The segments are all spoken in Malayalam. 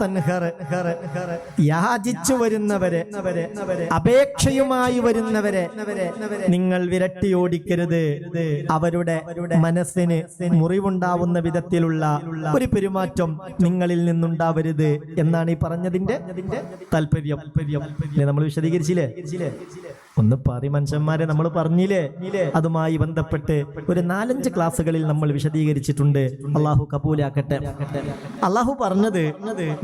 തൻഹർ. യാചിച്ചു വരുന്നവരെ അപേക്ഷയുമായി വരുന്നവരെ നിങ്ങൾ വിരട്ടി ഓടിക്കരുത് അവരുടെ മനസ്സിന് മുറിവുണ്ടാവുന്ന വിധത്തിലുള്ള ഒരു പെരുമാറ്റം നിങ്ങളിൽ നിന്നുണ്ടാവരുത് എന്നാണ് ഈ പറഞ്ഞതിന്റെ താല്പര്യം നമ്മൾ വിശദീകരിച്ചില്ലേ ഒന്ന് പറി മനുഷ്യന്മാരെ നമ്മൾ പറഞ്ഞില്ലേ? അതുമായി ബന്ധപ്പെട്ട് ഒരു നാലഞ്ച് ക്ലാസ്സുകളിൽ നമ്മൾ വിശദീകരിച്ചിട്ടുണ്ട്. അള്ളാഹു കപൂലാക്കട്ടെ അള്ളാഹു പറഞ്ഞത്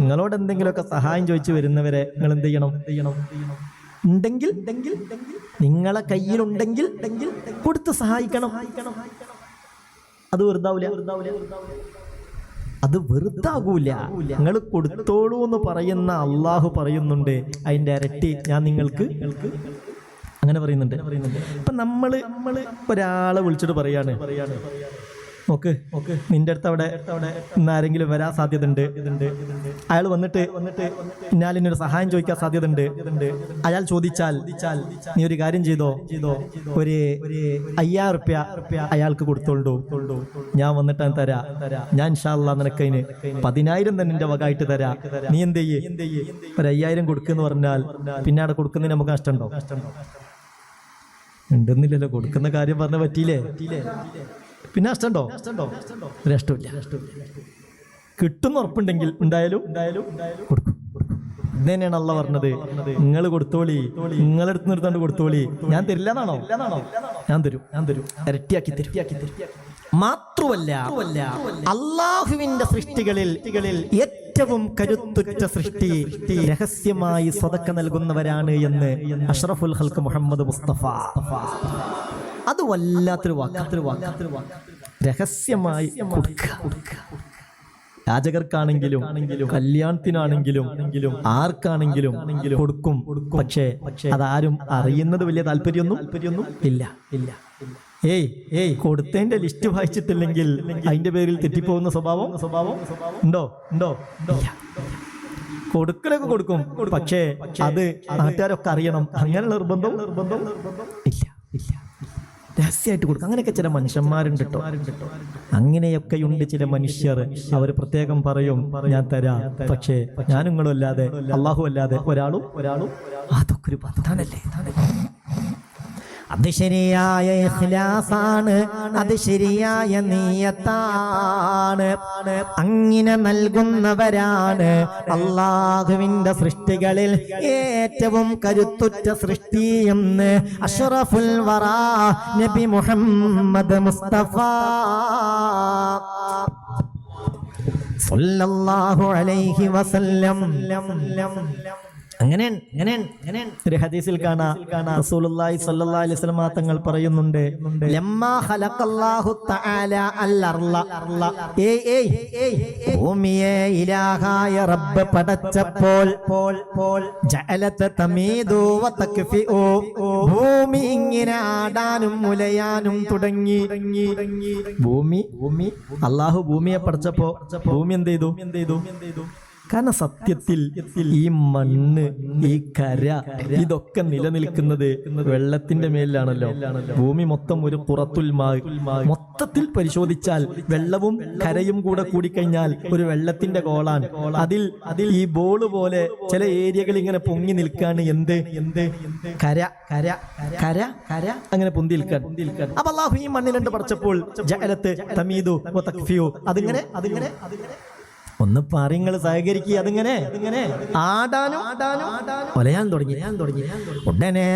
നിങ്ങളോട് എന്തെങ്കിലുമൊക്കെ സഹായം ചോദിച്ചു വരുന്നവരെ നിങ്ങൾ എന്ത് ചെയ്യണം? ഉണ്ടെങ്കിൽ നിങ്ങളെ കയ്യിലുണ്ടെങ്കിൽ കൊടുത്ത് സഹായിക്കണം. അത് വെറുതാവൂല. അത് വെറുതാകൂല നിങ്ങൾ കൊടുത്തോളൂ എന്ന് പറയുന്ന അള്ളാഹു പറയുന്നുണ്ട്. അതിന്റെ ഇരട്ടി ഞാൻ നിങ്ങൾക്ക് അങ്ങനെ പറയുന്നുണ്ട്. അപ്പൊ നമ്മൾ നമ്മൾ ഒരാളെ വിളിച്ചിട്ട് പറയാണ്. നോക്ക് നോക്ക് നിന്റെ അടുത്ത് അവിടെ അവിടെ ആരെങ്കിലും വരാൻ സാധ്യത ഉണ്ട് അയാൾ വന്നിട്ട് വന്നിട്ട് ഇന്നാലിനൊരു സഹായം ചോദിക്കാൻ സാധ്യത ഉണ്ട് അയാൾ ചോദിച്ചാൽ നീ ഒരു കാര്യം ചെയ്തോ? ചെയ്തോ ഒരു ഒരു അയ്യായിരം റുപ്യ അയാൾക്ക് കൊടുത്തോണ്ടു ഞാൻ വന്നിട്ട് തരാ. ഞാൻ ഇൻഷാല്ല നിനക്കതിന് പതിനായിരം തന്നെ എന്റെ വകായിട്ട് തരാ. നീ എന്ത് ചെയ്യേ? ഒരു അയ്യായിരം കൊടുക്കുന്ന് പറഞ്ഞാൽ പിന്നെ അവിടെ കൊടുക്കുന്നതിന് നമുക്ക് നഷ്ടമുണ്ടോ നഷ്ടമുണ്ടോ? ഉണ്ടെന്നില്ലല്ലോ കൊടുക്കുന്ന കാര്യം പറഞ്ഞ പറ്റിയില്ലേ? പിന്നെ നഷ്ടമുണ്ടോ നഷ്ടമില്ല. കിട്ടുന്ന ഉറപ്പുണ്ടെങ്കിൽ ഉണ്ടായാലും ഉണ്ടായാലും കൊടുക്കും അല്ല പറഞ്ഞത്. നിങ്ങൾ കൊടുത്തോളി നിങ്ങളെടുത്ത് നിർത്താണ്ട് കൊടുത്തോളി ഞാൻ തരില്ല എന്നാണോ ഞാൻ തരും ഞാൻ തരും. ഇരട്ടിയാക്കി തരും. മാത്രമല്ല അള്ളാഹുവിന്റെ സൃഷ്ടികളിൽ ഏറ്റവും കരുത്തുറ്റ സൃഷ്ടി രഹസ്യമായി സ്വതക്ക നൽകുന്നവരാണ് എന്ന് അഷ്റഫുൽ ഹൽക്ക് മുഹമ്മദ് മുസ്തഫ. അത് വല്ലാത്തൊരു വാക്കാത്തൊരു വാക്കാത്തൊരു വാക്ക്. രഹസ്യമായി കൊടുക്കുക യാചകർക്കാണെങ്കിലും കല്യാണത്തിനാണെങ്കിലും ആർക്കാണെങ്കിലും കൊടുക്കും. പക്ഷേ അതാരും അറിയുന്നത് വലിയ താല്പര്യമൊന്നും താല്പര്യമൊന്നും ഇല്ല. ഇല്ല. ഏയ് ഏയ് കൊടുത്തതിന്റെ ലിസ്റ്റ് വായിച്ചിട്ടില്ലെങ്കിൽ അതിന്റെ പേരിൽ തെറ്റിപ്പോകുന്ന സ്വഭാവം സ്വഭാവം ഉണ്ടോ? ഉണ്ടോ? കൊടുക്കലൊക്കെ കൊടുക്കും. പക്ഷേ അത് നാട്ടുകാരൊക്കെ അറിയണം. അങ്ങനെ നിർബന്ധം നിർബന്ധം ഇല്ല. ഇല്ല. രഹസ്യമായിട്ട് കൊടുക്കും അങ്ങനെയൊക്കെ ചില മനുഷ്യന്മാരുണ്ട് കേട്ടോ അങ്ങനെയൊക്കെയുണ്ട് ചില മനുഷ്യർ അവർ പ്രത്യേകം പറയും ഞാൻ തരാം പക്ഷേ ഞാൻ നിങ്ങളും അല്ലാതെ അള്ളാഹു അല്ലാതെ ഒരാളും ഒരാളും അതൊക്കെ ഒരു ബന്ധാനല്ലേ അത് ശരിയായ ഇഖ്ലാസാണ് അത് ശരിയായ നീയത്താണ്. അങ്ങനെ നൽകുന്നവരാണ് അള്ളാഹുവിന്റെ സൃഷ്ടികളിൽ ഏറ്റവും കരുത്തുറ്റ സൃഷ്ടി എന്ന് അഷറഫുൽ വറ നബി മുഹമ്മദ് മുസ്തഫ. സല്ലല്ലാഹു അലൈഹി വസല്ലം. അങ്ങനെ അങ്ങനെ അങ്ങനെ. ഒരു ഹദീസിൽ കാണാം റസൂലുള്ളാഹി സ്വല്ലല്ലാഹി അലൈഹി വസല്ലം തങ്ങൾ പറയുന്നുണ്ട്. ലമ്മാ ഖലഖല്ലാഹു തആല അൽ അർള ഏയ് ഏയ് ഭൂമിയെ ഇലാഹായ റബ്ബ് പടച്ചപ്പോൾ ജഅലത തമീദു വ തക്ഫിഉ ഭൂമി ഇങ്ങനെ ആടാനും മുലയാനും തുടങ്ങി. ഭൂമി ഭൂമി അല്ലാഹു ഭൂമിയെ പടച്ചപ്പോൾ ഭൂമി എന്ത് ചെയ്തു എന്ത് ചെയ്തു എന്ത് ചെയ്തു? കാരണം സത്യത്തിൽ ഈ മണ്ണ് ഈ കര ഇതൊക്കെ നിലനിൽക്കുന്നത് വെള്ളത്തിന്റെ മേലിലാണല്ലോ. ഭൂമി മൊത്തം ഒരു പുറത്തുൽ മൊത്തത്തിൽ പരിശോധിച്ചാൽ വെള്ളവും കരയും കൂടെ കൂടിക്കഴിഞ്ഞാൽ ഒരു വെള്ളത്തിന്റെ ഗോളാണ്. അതിൽ അതിൽ ഈ ബോൾ പോലെ ചില ഏരിയകൾ ഇങ്ങനെ പൊങ്ങി നിൽക്കാണ്. എന്ത്? എന്ത് കര കര കര കര അങ്ങനെ പൊന്തി നിൽക്കാൻ അപ്പൊ അള്ളാഹു ഈ മണ്ണിലുണ്ട് തമീദു വ തക്ഫിയു അതിങ്ങനെ അതിങ്ങനെ അതിങ്ങനെ ഒന്ന് പറയുങ്ങൾ സഹകരിക്കുക അതിങ്ങനെ. ആടാനും ഒലയാൻ തുടങ്ങി. ഞാൻ തുടങ്ങി ഉടനെ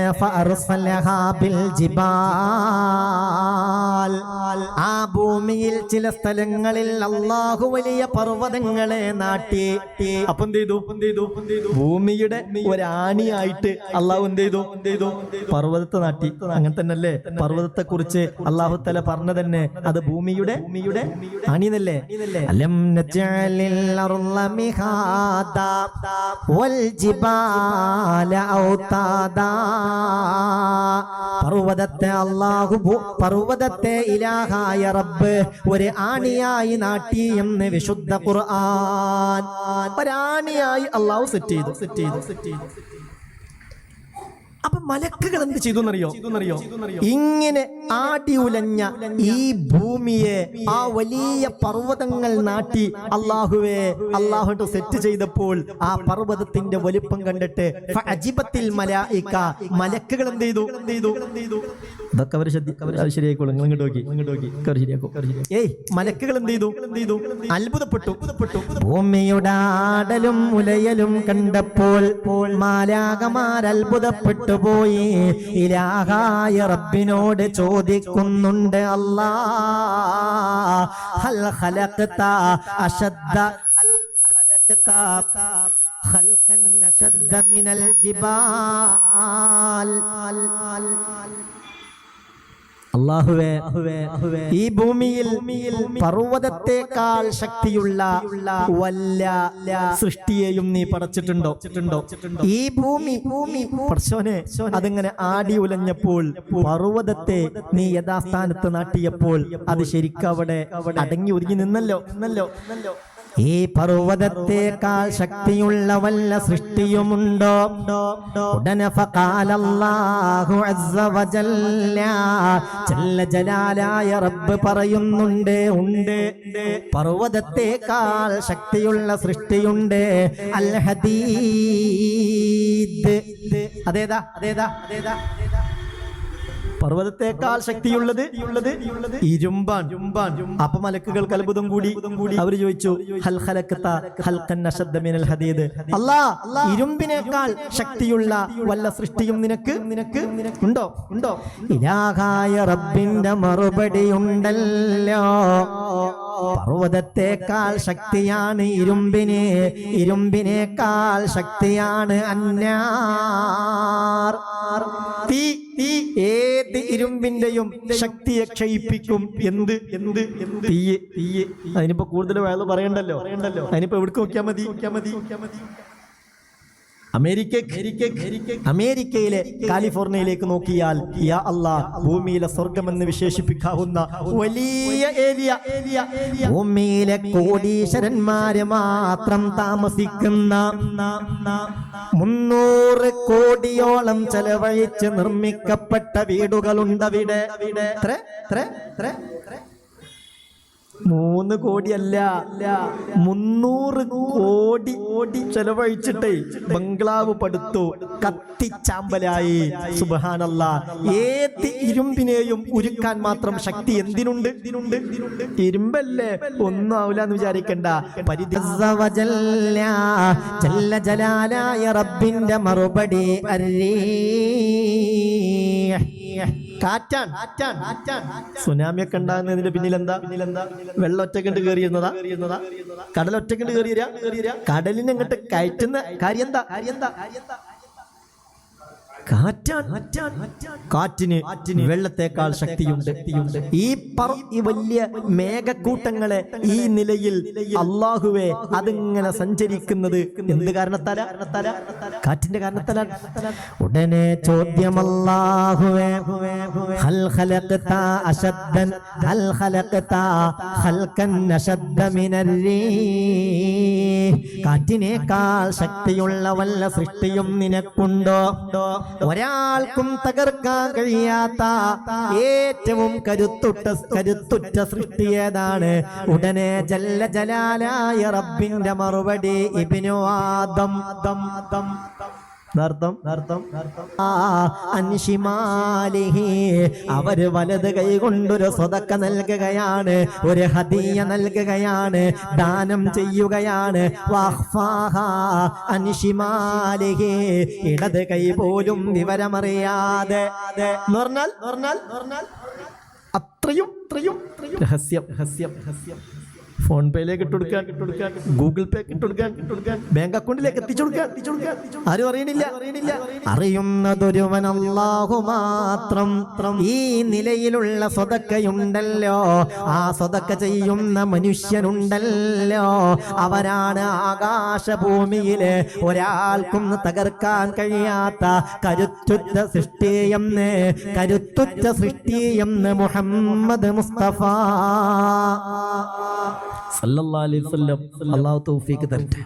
ആ ഭൂമിയിൽ ചില സ്ഥലങ്ങളിൽ അള്ളാഹു വലിയ പർവതങ്ങളെ നാട്ടി. അപ്പൊ ഭൂമിയുടെ ഒരാണിയായിട്ട് അള്ളാഹു എന്ത് ചെയ്തു? ചെയ്തു പർവതത്തെ നാട്ടി. അങ്ങനെ തന്നെയല്ലേ? പർവതത്തെ കുറിച്ച് അള്ളാഹു തല പറഞ്ഞ തന്നെ അത് ഭൂമിയുടെ ഭൂമിയുടെ അണിന്നല്ലേ അലം മിഹാദാ വൽ ജിബാല ഔതാദാ. പർവതത്തെ അള്ളാഹു പർവതത്തെ ഇലാഹായ റബ്ബ് ഒരു ആണിയായി നാട്ടി എന്ന് വിശുദ്ധ ഖുർആൻ. ഒരാണിയായി അള്ളാഹു സെറ്റ് ചെയ്തു സെറ്റ് ചെയ്തു സെറ്റ് ചെയ്തു. അപ്പൊ മലക്കുകൾ എന്ത് ചെയ്തു എന്നറിയോ? ഇങ്ങനെ ആടി ഉലഞ്ഞ ഈ ഭൂമിയെ ആ വലിയ പർവതങ്ങൾ നാട്ടി അള്ളാഹുവെ അള്ളാഹു സെറ്റ് ചെയ്തപ്പോൾ ആ പർവതത്തിന്റെ വലിപ്പം കണ്ടിട്ട് അജിബത്തിൽ മലായിക്ക മലക്കുകൾ എന്ത് ചെയ്തു? എന്ത് ചെയ്തു? ഇതൊക്കെ അവർ ശരിയായിക്കോളും. നിങ്ങൾ ഇങ്ങോട്ട് നോക്കി. ഇങ്ങോട്ട് നോക്കി. ശരിയാക്കും. ഏയ് മലക്കുകൾ എന്ത് ചെയ്തു? എന്ത് ചെയ്തു? അത്ഭുതപ്പെട്ടു. അത്ഭുതപ്പെട്ടു. ഭൂമിയുടെ ആടലും മുലയലും കണ്ടപ്പോൾ മാലാകമാർ അത്ഭുതപ്പെട്ടു പോയി. ഇലാഹായ റബ്ബിനോട് ചോദിക്കുന്നുണ്ട് അല്ലാ. ഹൽ ഖലഖത അശദ്ദ. ഖൽഖൻ മിനൽ ജിബാൽ. അള്ളാഹുവേ ഈ ഭൂമിയിൽ പർവതത്തെക്കാൾ ശക്തിയുള്ള വല്ല സൃഷ്ടിയെയും നീ പടച്ചിട്ടുണ്ടോ? ഈ ഭൂമി ഭൂമി പർശോനെ അതിങ്ങനെ ആടി ഉലഞ്ഞപ്പോൾ പർവതത്തെ നീ യഥാസ്ഥാനത്ത് നാട്ടിയപ്പോൾ അത് ശരിക്കും അവിടെ അടങ്ങി ഒതുങ്ങി നിന്നല്ലോ. നിന്നല്ലോ. നിന്നല്ലോ. ഈ പർവതത്തെക്കാൾ ശക്തിയുള്ള വല്ല സൃഷ്ടിയുമുണ്ടോ? ഉടനെ ജലാലായ റബ്ബ് പറയുന്നുണ്ട് ഉണ്ട്. പർവതത്തെക്കാൾ ശക്തിയുള്ള സൃഷ്ടിയുണ്ട്. അൽ ഹദീദ്. അതേതാ? അതേതാ? അതേതാ? പർവതത്തെക്കാൾ ശക്തിയുള്ളത് ഇരുമ്പാൻ അപ്പൊ മലക്കുകൾക്ക് അത്ഭുതം കൂടി അവർ ചോദിച്ചു അല്ലാ ഇരുമ്പിനേക്കാൾ ശക്തിയുള്ള വല്ല സൃഷ്ടിയും നിനക്ക്? നിനക്ക്? ഉണ്ടോ? ഉണ്ടോ? ഇലാഹായ റബ്ബിന്റെ മറുപടി ഉണ്ടല്ലോ പർവതത്തെക്കാൾ ശക്തിയാണ് ഇരുമ്പിന്. ഇരുമ്പിനേക്കാൾ ശക്തിയാണ് അന്നാർ തീ തീ ഏത് ഇരുമ്പിന്റെയും ശക്തിയെ ക്ഷയിപ്പിക്കും. എന്ത്? എന്ത്? എന്ത്? തീയ് തീയ്. അതിനിപ്പോ കൂടുതൽ പറയണ്ടല്ലോ? പറയണ്ടല്ലോ. അതിനിപ്പോ എവിടെ നോക്കിയാൽ മതി? നോക്കിയാൽ മതി. നോക്കിയാൽ മതി. അമേരിക്ക അമേരിക്കയിലെ കാലിഫോർണിയയിലേക്ക് നോക്കിയാൽ യാ അല്ലാ ഭൂമിയിലെ സ്വർഗമെന്ന് വിശേഷിപ്പിക്കാവുന്ന വലിയ ഏരിയ. ഭൂമിയിലെ കോടീശ്വരന്മാര് മാത്രം താമസിക്കുന്ന മുന്നൂറ് കോടിയോളം ചെലവഴിച്ച് നിർമ്മിക്കപ്പെട്ട വീടുകളുണ്ടവിടെ. മൂന്ന് കോടിയല്ല മുന്നൂറ് കോടി കോടി ചെലവഴിച്ചിട്ട് ബംഗ്ലാവ് പടുത്തു. കത്തിച്ചാമ്പലായി സുബഹാനല്ല. ഏത് ഇരുമ്പിനെയും ഉരുക്കാൻ മാത്രം ശക്തി എന്തിനുണ്ട്? ഇരുമ്പല്ലേ? ഒന്നും ആവില്ല എന്ന് വിചാരിക്കണ്ട. പരിധി ജല്ല ജലാലായ റബ്ബിന്റെ മറുപടി അരീ. കാറ്റാൻ. സുനാമിയൊക്കെ ഉണ്ടാകുന്നതിന്റെ പിന്നിൽ എന്താ വെള്ളം ഒറ്റക്കണ്ട് കയറിയിരുന്നതാ കടൽ ഒറ്റക്കണ്ട് കയറിയ കടലിനെ അങ്ങോട്ട് കയറ്റുന്ന കാര്യം എന്താ കാര്യം എന്താ കാര്യം എന്താ കാറ്റിന് വെള്ളത്തെക്കാൾ ശക്തിയുണ്ട്. ഈ ഈ വലിയ മേഘക്കൂട്ടങ്ങളെ ഈ നിലയിൽ അള്ളാഹുവെ അതിങ്ങനെ സഞ്ചരിക്കുന്നത് എന്ത് കാരണത്താല? കാറ്റിന്റെ കാരണത്താല ഉടനെ ചോദ്യം ഹൽ ഖലഖത അശദ്ദൻ ഹൽ ഖലഖത ഖൽഖൻ അശദ്ദ മിനർ കാറ്റിനേക്കാൾ ശക്തിയുള്ള വല്ല സൃഷ്ടിയും നിനക്കുണ്ടോ? ഒരാൾക്കും തകർക്കാൻ കഴിയാത്ത ഏറ്റവും കരുത്തുറ്റ കരുത്തുറ്റ സൃഷ്ടി ഏതാണ്? ഉടനെ ജല്ല ജലാലായ റബ്ബിന്റെ മറുപടി ഇബിനു ആദം. ദം ദം അർത്ഥം അർത്ഥം അൻഷിമാലിഹി അവർ വലത് കൈ കൊണ്ടൊരു സ്വതക്ക നൽകുകയാണ് ഒരു ഹദിയ നൽകുകയാണ് ദാനം ചെയ്യുകയാണ്. അൻഷിമാലിഹി ഇടത് കൈ പോലും വിവരമറിയാതെ. എന്ന് പറഞ്ഞാൽ പറഞ്ഞാൽ പറഞ്ഞാൽ അത്രയും അത്രയും. രഹസ്യം രഹസ്യം രഹസ്യം. ഫോൺ പേയിലേക്ക് ഇട്ട് കൊടുക്കാൻ ഗൂഗിൾ പേ ഇട്ട് കൊടുക്കാൻ ബാങ്ക് അക്കൗണ്ടിലേക്ക് എത്തിച്ചു കൊടുക്കാൻ ആരും അറിയണില്ല. അറിയണില്ല. അറിയുന്നതൊരുവൻ അള്ളാഹു മാത്രം ഈ നിലയിലുള്ള സ്വതക്കയുണ്ടല്ലോ. ആ സ്വതക്ക ചെയ്യുന്ന മനുഷ്യനുണ്ടല്ലോ. അവരാണ് ആകാശഭൂമിയിലെ ഒരാൾക്കും തകർക്കാൻ കഴിയാത്ത കരുത്തുറ്റ സൃഷ്ടിയെന്ന് കരുത്തുറ്റ സൃഷ്ടിയെന്ന് മുഹമ്മദ് മുസ്തഫ. സല്ലല്ലാഹു അലൈഹി വസല്ലം അല്ലാഹു തൗഫീഖ് തരട്ടെ.